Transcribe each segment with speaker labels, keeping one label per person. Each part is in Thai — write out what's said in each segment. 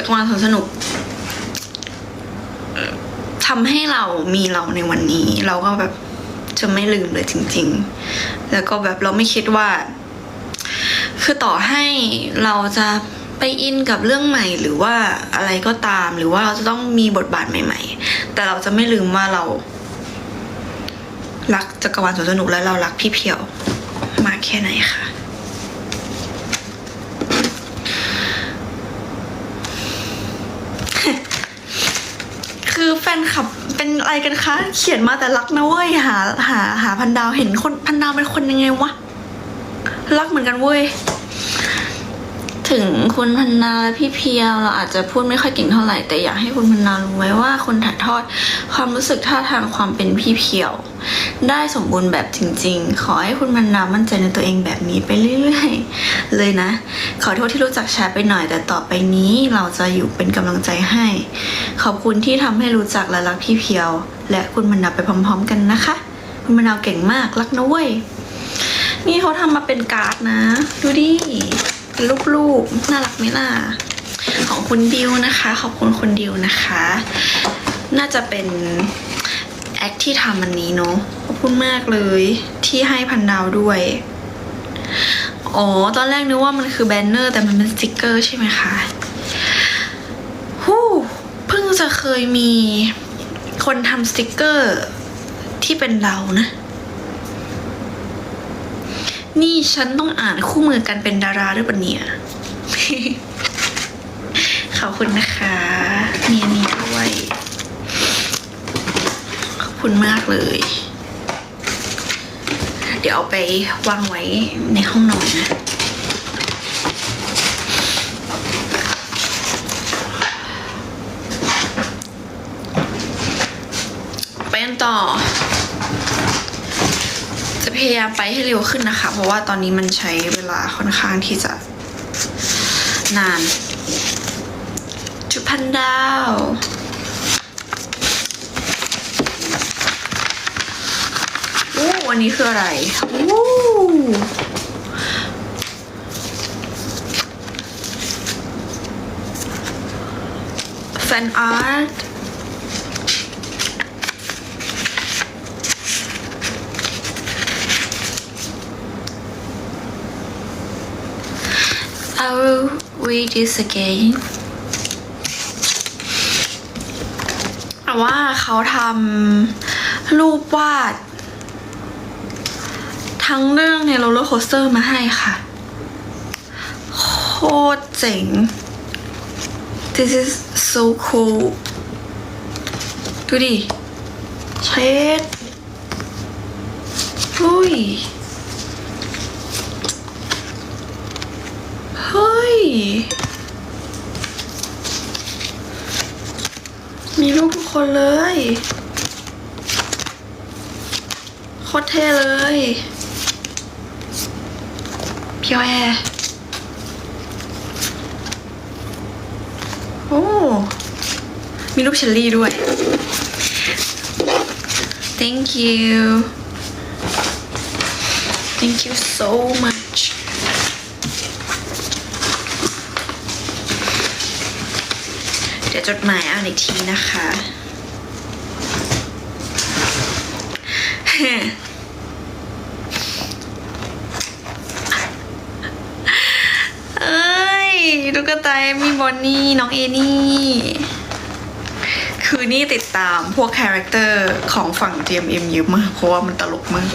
Speaker 1: จักรวาลสวนสนุกทำให้เรามีเราในวันนี้ เราก็แบบจะไม่ลืมเลยจริง ๆ แล้วก็แบบเราไม่คิดว่า คือต่อให้เราจะไปอินกับเรื่องใหม่หรือว่าอะไรก็ตาม หรือว่าเราจะต้องมีบทบาทใหม่ ๆ แต่เราจะไม่ลืมว่าเรารักจักรวาลสวนสนุกและเรารักพี่เพียวมากแค่ไหนค่ะ คือแฟนคลับเป็นอะไรกันคะ เขียนมาแต่รักนะเว้ยหาหาหาพันดาวเห็นคนพันดาวเป็นคนยังไงวะรักเหมือนกันเว้ย ถึงคุณพันนาและพี่เพียว เราอาจจะพูดไม่ค่อยเก่งเท่าไหร่แต่อยากให้คุณพันนารู้ไว้ว่าคนถ่ายทอดความรู้สึกท่าทางความเป็นพี่เพียว ได้สมบูรณ์แบบจริง ๆ ขอให้คุณพันนามั่นใจในตัวเองแบบนี้ไปเรื่อยๆเลยนะ ขอโทษที่รู้จักช้าไปหน่อย แต่ต่อไปนี้เราจะอยู่เป็นกำลังใจให้ ขอบคุณที่ทำให้รู้จักและรักพี่เพียว และคุณพันนาไปพร้อม ๆ กันนะคะ คุณพันนาเก่งมากรักนะเว้ยนี่เขาทำมาเป็นการ์ดนะ ดูดิ เป็นรูปๆน่ารักไหมล่ะของคุณดิวนะคะ ขอบคุณคุณดิวนะคะ น่าจะเป็นแอคที่ทำอันนี้เนาะขอบคุณมากเลยที่ให้พันดาวด้วย อ๋อ ตอนแรกนึกว่ามันคือแบนเนอร์ แต่มันเป็นสติกเกอร์ใช่ไหมคะฮู้เพิ่งจะเคยมีคนทำสติกเกอร์ที่เป็นเรานะ นี่ฉันต้องอ่านคู่มือกันเป็นดาราหรือเปล่าเนี่ย ขอบคุณนะคะเมีอันนี้ด้วย ขอบคุณมากเลย เดี๋ยวเอาไปวางไว้ในห้องนอนนะไปกันต่อ พยายามไปให้เร็วขึ้นนะคะ เพราะว่าตอนนี้มันใช้เวลาค่อนข้างที่จะนานจุดพันดาวอู้วันนี้คืออะไรอู้แฟนอาร์ต I will read this again แต่ว่าเขาทำรูปวาด ทั้งเรื่องในโรลเลอร์โคสเตอร์มาให้ค่ะ โคตรเจ๋ง This is so cool ดูดิ เช็ดอุ้ย เฮ้ย มีรูปทุกคนเลยโคตรเท่เลยเพียวแอร์โอ้ มีรูปเชลลี่ด้วย thank you thank you so much เดี๋ยวจดหมายอ่านอีกทีนะคะ เอ้ยตุ๊กตาเอมี่บอนนี่น้องเอนี่ คือนี่ติดตามพวกคาแรคเตอร์ของฝั่ง GMM เยอะมาก เพราะว่ามันตลกมาก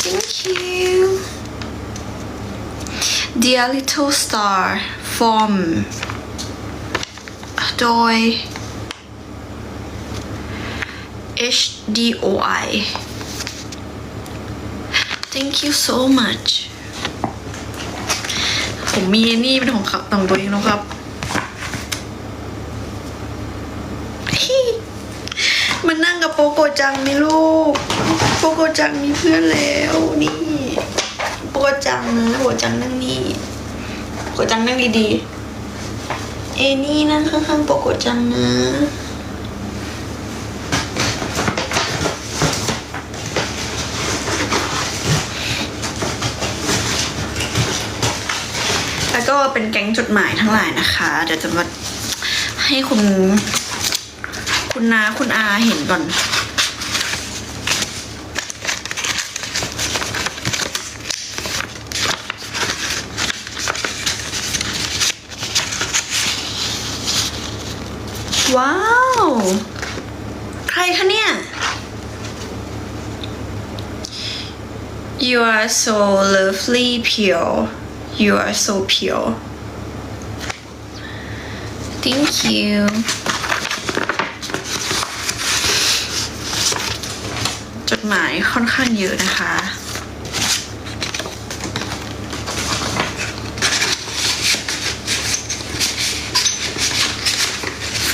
Speaker 1: Thank you Dear Little Star from โดย HDOI Thank you so much ผมมีนี่เป็นของขับของตัวเองนะครับมันนั่งกับโปโกจังไหมลูก โปโกจังมีเพื่อนแล้วนี่ โปโกจังนะโปโกจังนั่งนี่ โกจังนั่งดีๆ เอนี่นั่งข้างๆโปโกจังนะแล้วก็เป็นแก๊งจดหมายทั้งหลายนะคะ เดี๋ยวจะมาให้คุณ คุณนาคุณอาเห็นก่อน ว้าว ใครคะเนี่ย You are so lovely pure You are so pure Thank you จดหมายค่อนข้างเยอะนะคะ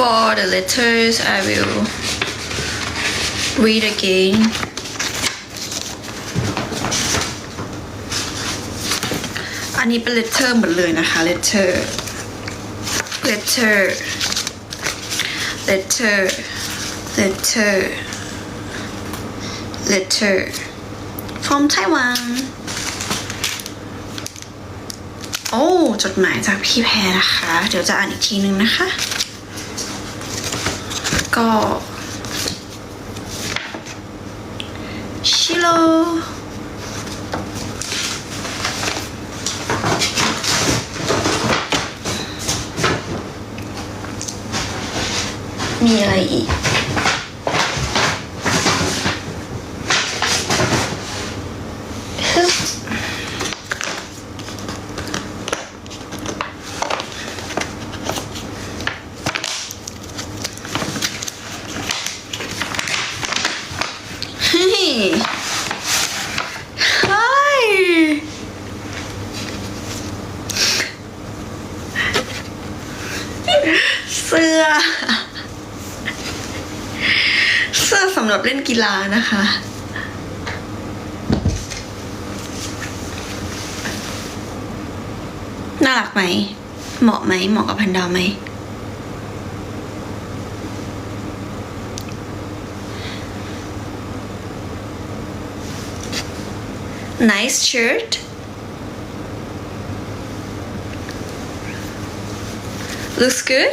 Speaker 1: For the letters I will read again อันนี้เป็น letter หมดเลยนะคะ letter letter letter letter letter from Taiwan โอ้ จดหมายจากพี่แพรนะคะ เดี๋ยวจะอ่านอีกทีนึงนะคะ ก็ชิโลมีอะไรอีก ฮึบเฮ้ยเฮ้ย เสื้อ เสื้อสำหรับเล่น กีฬานะคะ น่ารักไหม เหมาะไหม เหมาะกับแพนด้าไหม nice shirt looks good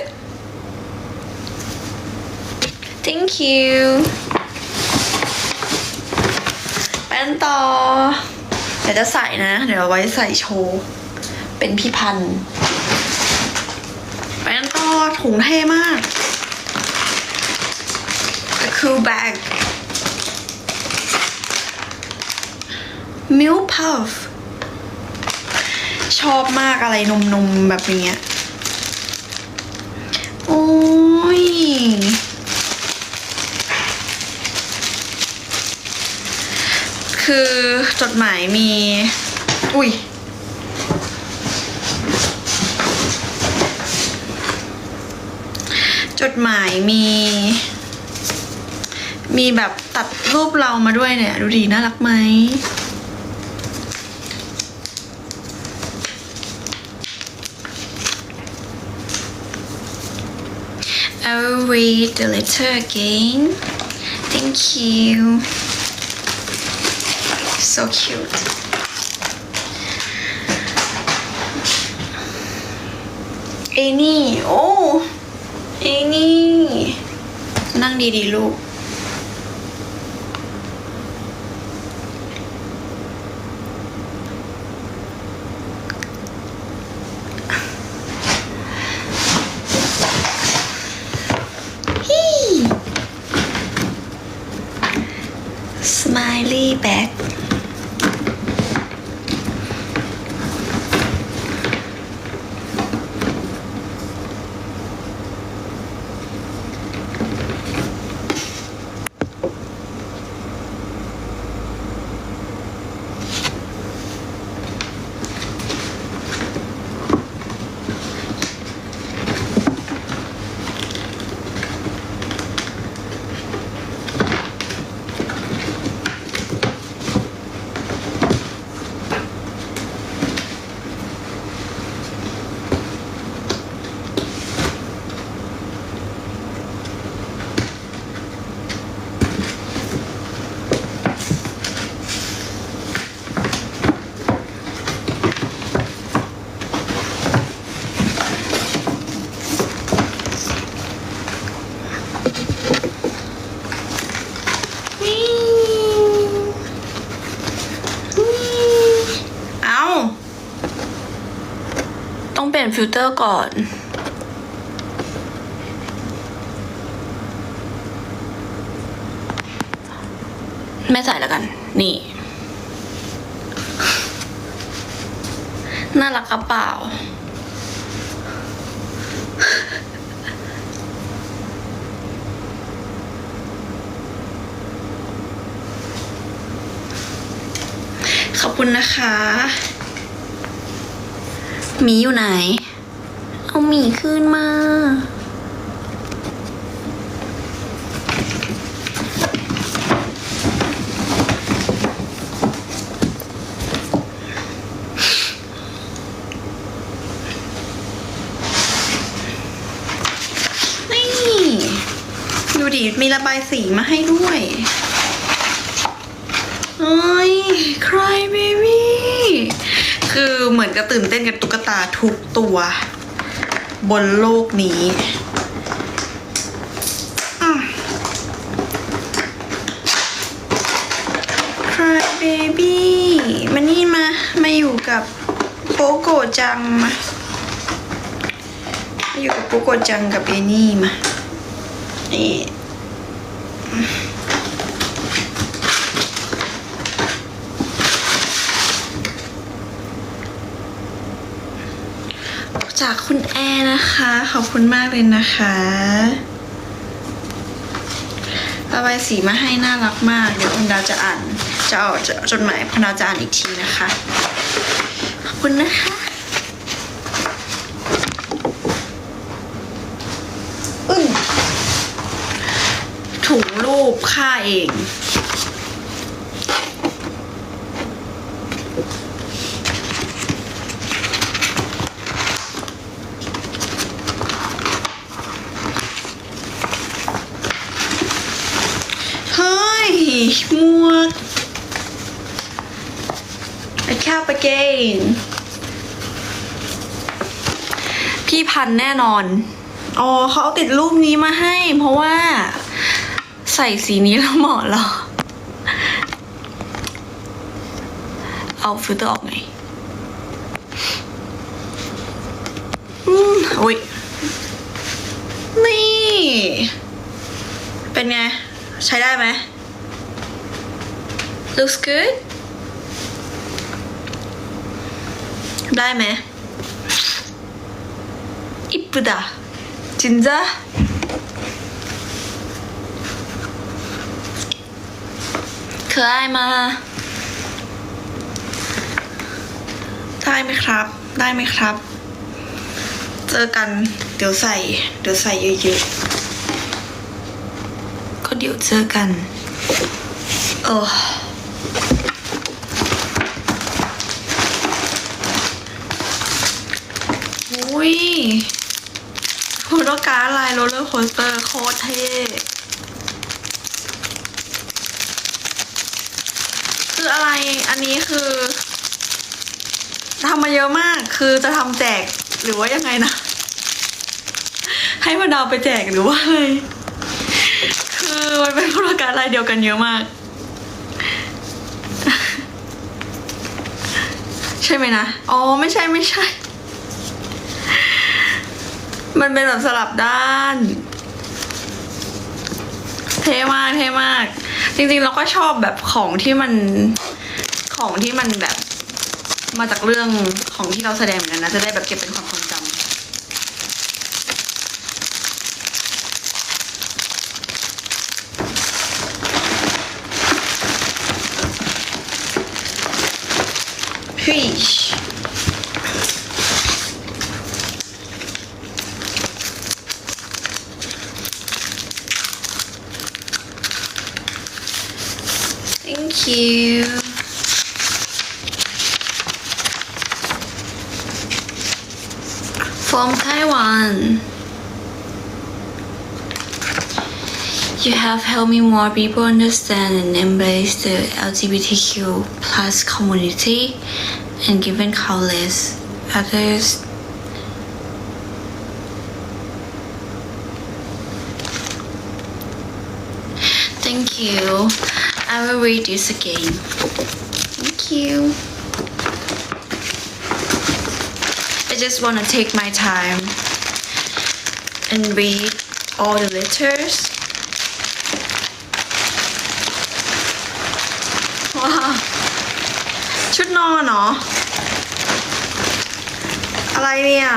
Speaker 1: thank you กันต่อ เดี๋ยวจะใส่นะ เดี๋ยวเอาไว้ใส่โชว์ เป็นพี่พันธุ์ไปกันต่อถุงเท่มาก The cool bag Milk Puff ชอบมากอะไรนมๆแบบอย่างเงี้ย โอ้ย คือจดหมายมี อุ้ย จดหมายมี มีแบบตัดรูปเรามาด้วยเนี่ย ดูดีน่ารักไหม I will read the letter again. Thank you. So cute. เอนี่ โอ้เอนี่ นั่งดีๆลูก เปลี่ยนฟิลเตอร์ก่อน ไม่ใส่แล้วกัน นี่ น่ารักกระเป๋าขอบคุณนะคะ มีอยู่ไหน หมีขึ้นมานี่ดูดิมีระบายสีมาให้ด้วยเอ้ย cry baby คือเหมือนกับตื่นเต้นกับตุ๊กตาทุกตัว บนโลกนี้อะ cry baby มานี่มา มาอยู่กับโปโกจังมา มาอยู่กับโปโกจังกับเอนี่มานี่ จากคุณแอร์นะคะ ขอบคุณมากเลยนะคะระบายสีมาให้น่ารักมาก เดี๋ยวคุณดาวจะอ่าน จะเอาจจดหมายคุณดาวจะอ่านอีกทีนะคะ ขอบคุณนะคะอึ้งถุงรูปค่าเอง เฮ้ยหมวก A cap again พี่พันแน่นอน อ๋อเขาเอาติดรูปนี้มาให้ เพราะว่า ใส่สีนี้แล้วเหมาะหรอ เอาฟิลเตอร์ออกไงอืมอุ้ยนี่ เป็นไง ใช้ได้ไหม looks good ได้ไหม 이쁘 다. 진 짜? 그아이마ได้ไหมครับเจอกัน เดี๋ยวใส่ เดี๋ยวใส่เยอะๆ ก็เดี๋ยวเจอกัน เออ อุ้ย โฟโตการ์ดลายโรลเลอร์โคสเตอร์โคตรเท่คืออะไรอันนี้คือทำมาเยอะมากคือจะทำแจกหรือว่ายังไงนะ ให้มาดาวไปแจกหรือว่าอะไรคือมันเป็นโฟโตการ์ดลายเดียวกันเยอะมาก ใช่ไหมนะ อ๋อ ไม่ใช่ไม่ใช่ มันเป็นแบบสลับด้าน เท่มากเท่มาก จริงๆเราก็ชอบแบบของที่มันของที่มันแบบมาจากเรื่องของที่เราแสดงเหมือนกันนะ จะได้แบบเก็บเป็นความทรงจำพีช you. From Taiwan. You have helped me more people understand and embrace the LGBTQ plus community and given countless others Thank you. I will read this again. Thank you. เป็น just wanna take my time and read all the letters ว้าวชุดนอนเหรอ อะไรเนี่ย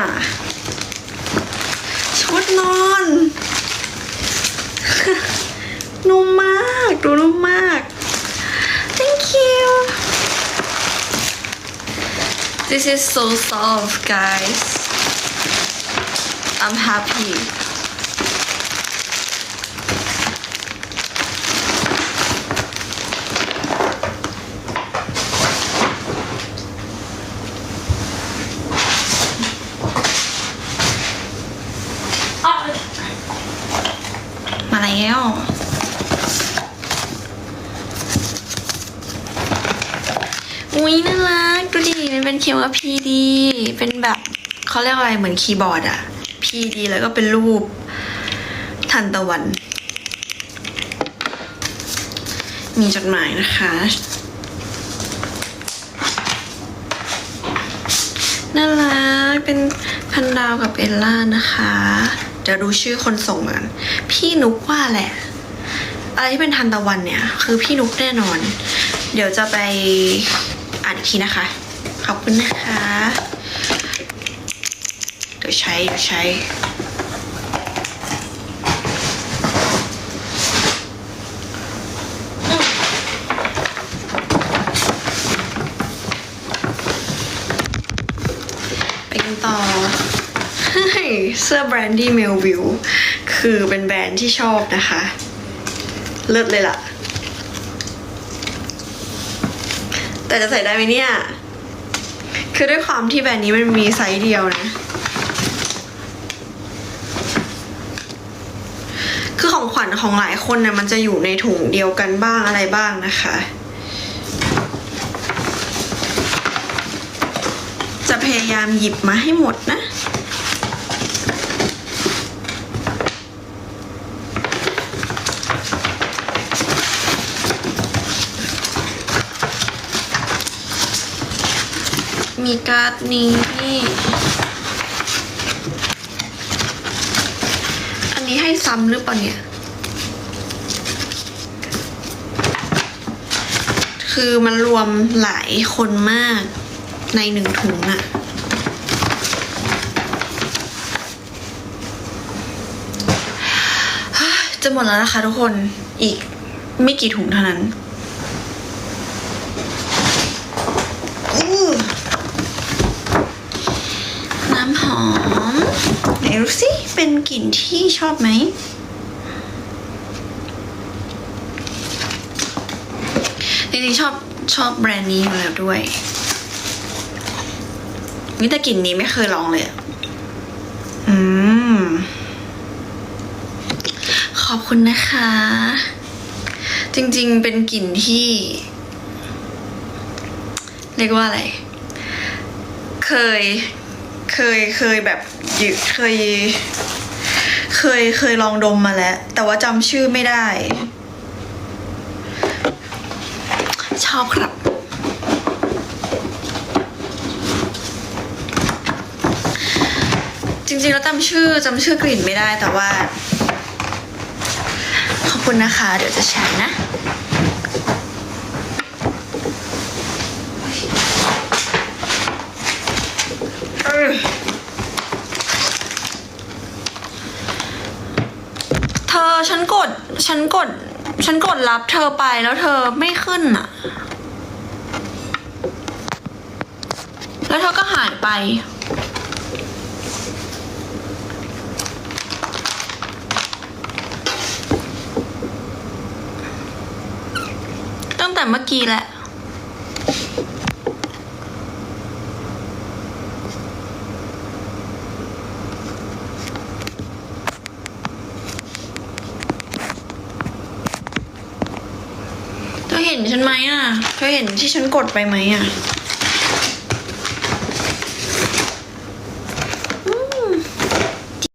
Speaker 1: ชุดนอน นุ่มมาก ดูนุ่มมาก this is so soft guys I'm happy มาแล้ว อุ้ยน่ารัก ดูดิ มัน เป็นเขียนว่า PD เป็นแบบเขาเรียกอะไรเหมือนคีย์บอร์ดอะ PD แล้วก็เป็นรูปทันตะวัน มีจดหมายนะคะ น่ารัก เป็นพันดาวกับเอลล่านะคะ เดี๋ยวดูชื่อคนส่งกัน พี่นุกว่าแหละ อะไรที่เป็นทันตะวันเนี่ย คือพี่นุกแน่นอน เดี๋ยวจะไปอ่านอีกทีนะคะ อบคุณนะคะ เดี๋ยวใช้เดี๋ยวใช้ไปกันต่อเสื้อแบรนด์ที่เมลวิวคือเป็นแบรนด์ที่ชอบนะคะ เลิศเลยล่ะ แต่จะใส่ได้ไหมเนี่ย คือด้วยความที่แบรนด์นี้มันมีไซส์เดียวนะ คือของขวัญของหลายคนเนี่ยมันจะอยู่ในถุงเดียวกันบ้างอะไรบ้างนะคะ จะพยายามหยิบมาให้หมดนะ การ์ดนี้ อันนี้ให้ซ้ำหรือเปล่าเนี่ย คือมันรวมหลายคนมากในหนึ่งถุงอะจะหมดแล้วนะคะทุกคน อีกไม่กี่ถุงเท่านั้นอู้น้ำหอม ไหนดู สิเป็นกลิ่นที่ชอบไหมจริงๆชอบชอบแบรนด์นี้อยู่แล้วด้วยนี่แต่กลิ่นนี้ไม่เคยลองเลยอืม ขอบคุณนะคะ จริงๆเป็นกลิ่นที่ เรียกว่าอะไร เคย เคยเคยแบบยเคย เคยเคยลองดมมาแล้ว แต่ว่าจำชื่อไม่ได้ ชอบครับ จริงๆแล้วจำชื่อจำชื่อกลิ่นไม่ได้แต่ว่า ขอบคุณนะคะ เดี๋ยวจะใช้นะ เออเธอฉันกด ฉันกด ฉันกดรับเธอไปแล้วเธอไม่ขึ้นอะ แล้วเธอก็หายไป ตั้งแต่เมื่อกี้แหละ เธอเห็น ฉันไหมอะ เธอเห็นที่ฉันกดไปไหมอะ